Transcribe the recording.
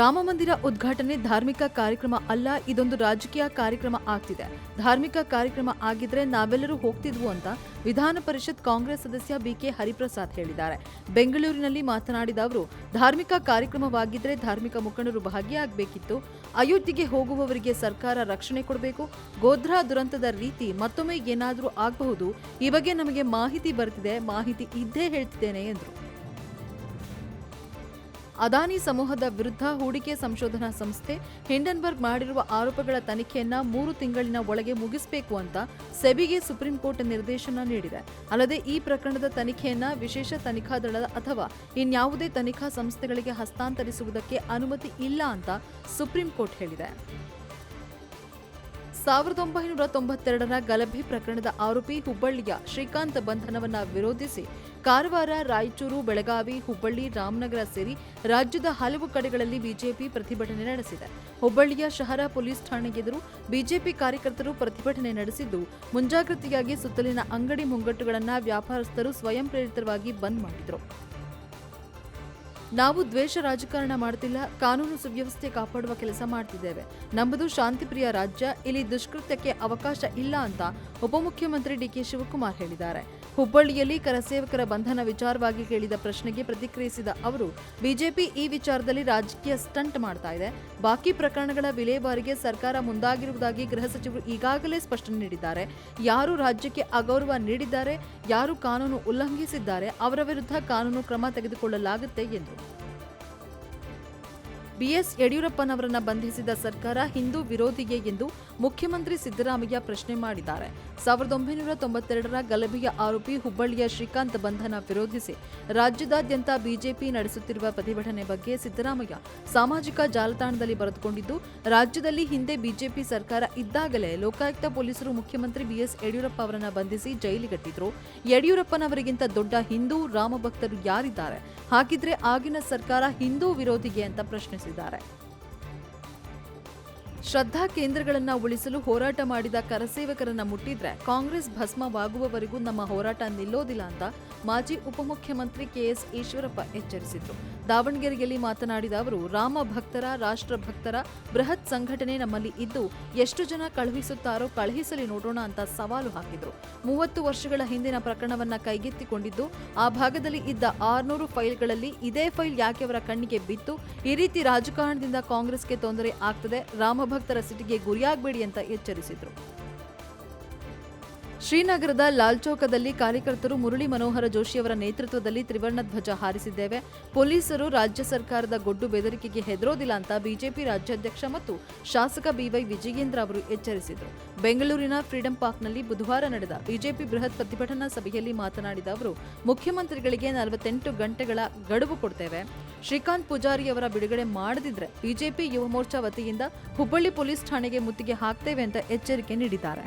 ರಾಮ ಮಂದಿರ ಉದ್ಘಾಟನೆ ಧಾರ್ಮಿಕ ಕಾರ್ಯಕ್ರಮ ಅಲ್ಲ, ಇದೊಂದು ರಾಜಕೀಯ ಕಾರ್ಯಕ್ರಮ ಆಗ್ತಿದೆ. ಧಾರ್ಮಿಕ ಕಾರ್ಯಕ್ರಮ ಆಗಿದ್ರೆ ನಾವೆಲ್ಲರೂ ಹೋಗ್ತಿದ್ವು ಅಂತ ವಿಧಾನ ಪರಿಷತ್ ಕಾಂಗ್ರೆಸ್ ಸದಸ್ಯ ಬಿಕೆ ಹರಿಪ್ರಸಾದ್ ಹೇಳಿದ್ದಾರೆ. ಬೆಂಗಳೂರಿನಲ್ಲಿ ಮಾತನಾಡಿದ ಅವರು, ಧಾರ್ಮಿಕ ಕಾರ್ಯಕ್ರಮವಾಗಿದ್ರೆ ಧಾರ್ಮಿಕ ಮುಖಂಡರು ಭಾಗಿಯಾಗಬೇಕಿತ್ತು ಅಯೋಧ್ಯೆಗೆ ಹೋಗುವವರಿಗೆ ಸರ್ಕಾರ ರಕ್ಷಣೆ ಕೊಡಬೇಕು. ಗೋಧ್ರಾ ದುರಂತದ ರೀತಿ ಮತ್ತೊಮ್ಮೆ ಏನಾದರೂ ಆಗಬಹುದು. ಈ ಬಗ್ಗೆ ನಮಗೆ ಮಾಹಿತಿ ಬರ್ತಿದೆ. ಮಾಹಿತಿ ಇದ್ದೇ ಹೇಳ್ತಿದ್ದೇನೆ, ಎಂದರು. ಅದಾನಿ ಸಮೂಹದ ವಿರುದ್ಧ ಹೂಡಿಕೆ ಸಂಶೋಧನಾ ಸಂಸ್ಥೆ ಹಿಂಡನ್ಬರ್ಗ್ ಮಾಡಿರುವ ಆರೋಪಗಳ ತನಿಖೆಯನ್ನ ಮೂರು ತಿಂಗಳಿನ ಒಳಗೆ ಮುಗಿಸಬೇಕು ಅಂತ ಸೆಬಿಗೆ ಸುಪ್ರೀಂ ಕೋರ್ಟ್ ನಿರ್ದೇಶನ ನೀಡಿದೆ. ಅಲ್ಲದೆ ಈ ಪ್ರಕರಣದ ತನಿಖೆಯನ್ನ ವಿಶೇಷ ತನಿಖಾ ದಳ ಅಥವಾ ಇನ್ಯಾವುದೇ ತನಿಖಾ ಸಂಸ್ಥೆಗಳಿಗೆ ಹಸ್ತಾಂತರಿಸುವುದಕ್ಕೆ ಅನುಮತಿ ಇಲ್ಲ ಅಂತ ಸುಪ್ರೀಂ ಕೋರ್ಟ್ ಹೇಳಿದೆ. ಸಾವಿರದ ಒಂಬೈನೂರ ತೊಂಬತ್ತೆರಡರ ಗಲಭೆ ಪ್ರಕರಣದ ಆರೋಪಿ ಹುಬ್ಬಳ್ಳಿಯ ಶ್ರೀಕಾಂತ್ ಬಂಧನವನ್ನ ವಿರೋಧಿಸಿ ಕಾರವಾರ, ರಾಯಚೂರು, ಬೆಳಗಾವಿ, ಹುಬ್ಬಳ್ಳಿ, ರಾಮನಗರ ಸೇರಿ ರಾಜ್ಯದ ಹಲವು ಕಡೆಗಳಲ್ಲಿ ಬಿಜೆಪಿ ಪ್ರತಿಭಟನೆ ನಡೆಸಿದೆ. ಹುಬ್ಬಳ್ಳಿಯ ಶಹರ ಪೊಲೀಸ್ ಠಾಣೆ ಎದುರು ಬಿಜೆಪಿ ಕಾರ್ಯಕರ್ತರು ಪ್ರತಿಭಟನೆ ನಡೆಸಿದ್ದು, ಮುಂಜಾಗ್ರತೆಯಾಗಿ ಸುತ್ತಲಿನ ಅಂಗಡಿ ಮುಂಗಟ್ಟುಗಳನ್ನು ವ್ಯಾಪಾರಸ್ಥರು ಸ್ವಯಂ ಪ್ರೇರಿತವಾಗಿ ಬಂದ್ ಮಾಡಿದರು. ನಾವು ದ್ವೇಷ ರಾಜಕಾರಣ ಮಾಡ್ತಿಲ್ಲ, ಕಾನೂನು ಸುವ್ಯವಸ್ಥೆ ಕಾಪಾಡುವ ಕೆಲಸ ಮಾಡ್ತಿದ್ದೇವೆ. ನಮ್ಮದು ಶಾಂತಿಪ್ರಿಯ ರಾಜ್ಯ, ಇಲ್ಲಿ ದುಷ್ಕೃತ್ಯಕ್ಕೆ ಅವಕಾಶ ಇಲ್ಲ ಅಂತ ಉಪಮುಖ್ಯಮಂತ್ರಿ ಡಿಕೆ ಶಿವಕುಮಾರ್ ಹೇಳಿದ್ದಾರೆ. ಹುಬ್ಬಳ್ಳಿಯಲ್ಲಿ ಕರಸೇವಕರ ಬಂಧನ ವಿಚಾರವಾಗಿ ಕೇಳಿದ ಪ್ರಶ್ನೆಗೆ ಪ್ರತಿಕ್ರಿಯಿಸಿದ ಅವರು, ಬಿಜೆಪಿ ಈ ವಿಚಾರದಲ್ಲಿ ರಾಜಕೀಯ ಸ್ಟಂಟ್ ಮಾಡ್ತಾ ಇದೆ. ಬಾಕಿ ಪ್ರಕರಣಗಳ ವಿಲೇವಾರಿಗೆ ಸರ್ಕಾರ ಮುಂದಾಗಿರುವುದಾಗಿ ಗೃಹ ಸಚಿವರು ಈಗಾಗಲೇ ಸ್ಪಷ್ಟನೆ ನೀಡಿದ್ದಾರೆ. ಯಾರು ರಾಜ್ಯಕ್ಕೆ ಅಗೌರವ ನೀಡಿದ್ದಾರೆ, ಯಾರು ಕಾನೂನು ಉಲ್ಲಂಘಿಸಿದ್ದಾರೆ, ಅವರ ವಿರುದ್ಧ ಕಾನೂನು ಕ್ರಮ ತೆಗೆದುಕೊಳ್ಳಲಾಗುತ್ತೆ ಎಂದರು ಬಿಎಸ್ ಯಡಿಯೂರಪ್ಪನವರನ್ನ ಬಂಧಿಸಿದ ಸರ್ಕಾರ ಹಿಂದೂ ವಿರೋಧಿಗೆ ಎಂದು ಮುಖ್ಯಮಂತ್ರಿ ಸಿದ್ದರಾಮಯ್ಯ ಪ್ರಶ್ನೆ ಮಾಡಿದ್ದಾರೆ. ಸಾವಿರದ ಒಂಬೈನೂರ ತೊಂಬತ್ತೆರಡರ ಗಲಭೆಯ ಆರೋಪಿ ಹುಬ್ಬಳ್ಳಿಯ ಶ್ರೀಕಾಂತ್ ಬಂಧನ ವಿರೋಧಿಸಿ ರಾಜ್ಯದಾದ್ಯಂತ ಬಿಜೆಪಿ ನಡೆಸುತ್ತಿರುವ ಪ್ರತಿಭಟನೆ ಬಗ್ಗೆ ಸಿದ್ದರಾಮಯ್ಯ ಸಾಮಾಜಿಕ ಜಾಲತಾಣದಲ್ಲಿ ಬರೆದುಕೊಂಡಿದ್ದು, ರಾಜ್ಯದಲ್ಲಿ ಹಿಂದೆ ಬಿಜೆಪಿ ಸರ್ಕಾರ ಇದ್ದಾಗಲೇ ಲೋಕಾಯುಕ್ತ ಪೊಲೀಸರು ಮುಖ್ಯಮಂತ್ರಿ ಬಿಎಸ್ ಯಡಿಯೂರಪ್ಪ ಅವರನ್ನ ಬಂಧಿಸಿ ಜೈಲಿಗಟ್ಟಿದ್ರು. ಯಡಿಯೂರಪ್ಪನವರಿಗಿಂತ ದೊಡ್ಡ ಹಿಂದೂ ರಾಮಭಕ್ತರು ಯಾರಿದ್ದಾರೆ? ಹಾಗಿದ್ರೆ ಆಗಿನ ಸರ್ಕಾರ ಹಿಂದೂ ವಿರೋಧಿಗೆ ಅಂತ ಪ್ರಶ್ನಿಸಿದ್ದಾರೆ ಶ್ರದ್ಧಾ ಕೇಂದ್ರಗಳನ್ನ ಉಳಿಸಲು ಹೋರಾಟ ಮಾಡಿದ ಕರಸೇವಕರನ್ನ ಮುಟ್ಟಿದ್ರೆ ಕಾಂಗ್ರೆಸ್ ಭಸ್ಮವಾಗುವವರೆಗೂ ನಮ್ಮ ಹೋರಾಟ ನಿಲ್ಲೋದಿಲ್ಲ ಅಂತ ಮಾಜಿ ಉಪಮುಖ್ಯಮಂತ್ರಿ ಕೆಎಸ್ ಈಶ್ವರಪ್ಪ ಎಚ್ಚರಿಸಿದ್ರು. ದಾವಣಗೆರೆಯಲ್ಲಿ ಮಾತನಾಡಿದ ಅವರು, ರಾಮ ಭಕ್ತರ, ರಾಷ್ಟ್ರ ಭಕ್ತರ ಬೃಹತ್ ಸಂಘಟನೆ ನಮ್ಮಲ್ಲಿ ಇದ್ದು ಎಷ್ಟು ಜನ ಕಳುಹಿಸುತ್ತಾರೋ ಕಳುಹಿಸಲಿ ನೋಡೋಣ ಅಂತ ಸವಾಲು ಹಾಕಿದ್ರು. ಮೂವತ್ತು ವರ್ಷಗಳ ಹಿಂದಿನ ಪ್ರಕರಣವನ್ನ ಕೈಗೆತ್ತಿಕೊಂಡಿದ್ದು, ಆ ಭಾಗದಲ್ಲಿ ಇದ್ದ ಆರ್ನೂರು ಫೈಲ್ಗಳಲ್ಲಿ ಇದೇ ಫೈಲ್ ಯಾಕೆ ಅವರ ಕಣ್ಣಿಗೆ ಬಿತ್ತು? ಈ ರೀತಿ ರಾಜಕಾರಣದಿಂದ ಕಾಂಗ್ರೆಸ್ಗೆ ತೊಂದರೆ ಆಗ್ತದೆ ರಾಮಭಕ್ತರ ಸಿಟಿಗೆ ಗುರಿಯಾಗಬೇಡಿ ಅಂತ ಎಚ್ಚರಿಸಿದರು. ಶ್ರೀನಗರದ ಲಾಲ್ ಚೌಕದಲ್ಲಿ ಕಾರ್ಯಕರ್ತರು ಮುರಳಿ ಮನೋಹರ ಜೋಶಿಯವರ ನೇತೃತ್ವದಲ್ಲಿ ತ್ರಿವರ್ಣ ಧ್ವಜ ಹಾರಿಸಿದ್ದೇವೆ. ಪೊಲೀಸರು ರಾಜ್ಯ ಸರ್ಕಾರದ ಗೊಡ್ಡು ಬೆದರಿಕೆಗೆ ಹೆದರೋದಿಲ್ಲ ಅಂತ ಬಿಜೆಪಿ ರಾಜ್ಯಾಧ್ಯಕ್ಷ ಮತ್ತು ಶಾಸಕ ಬಿವೈ ವಿಜಯೇಂದ್ರ ಅವರು ಎಚ್ಚರಿಸಿದರು. ಬೆಂಗಳೂರಿನ ಫ್ರೀಡಂ ಪಾರ್ಕ್ನಲ್ಲಿ ಬುಧವಾರ ನಡೆದ ಬಿಜೆಪಿ ಬೃಹತ್ ಪ್ರತಿಭಟನಾ ಸಭೆಯಲ್ಲಿ ಮಾತನಾಡಿದ ಅವರು, ಮುಖ್ಯಮಂತ್ರಿಗಳಿಗೆ ನಲವತ್ತೆಂಟು ಗಂಟೆಗಳ ಗಡುವು ಕೊಡ್ತೇವೆ. ಶ್ರೀಕಾಂತ್ ಪೂಜಾರಿಯವರ ಬಿಡುಗಡೆ ಮಾಡದಿದ್ರೆ ಬಿಜೆಪಿ ಯುವ ಮೋರ್ಚಾ ವತಿಯಿಂದ ಹುಬ್ಬಳ್ಳಿ ಪೊಲೀಸ್ ಠಾಣೆಗೆ ಮುತ್ತಿಗೆ ಹಾಕ್ತೇವೆ ಅಂತ ಎಚ್ಚರಿಕೆ ನೀಡಿದ್ದಾರೆ.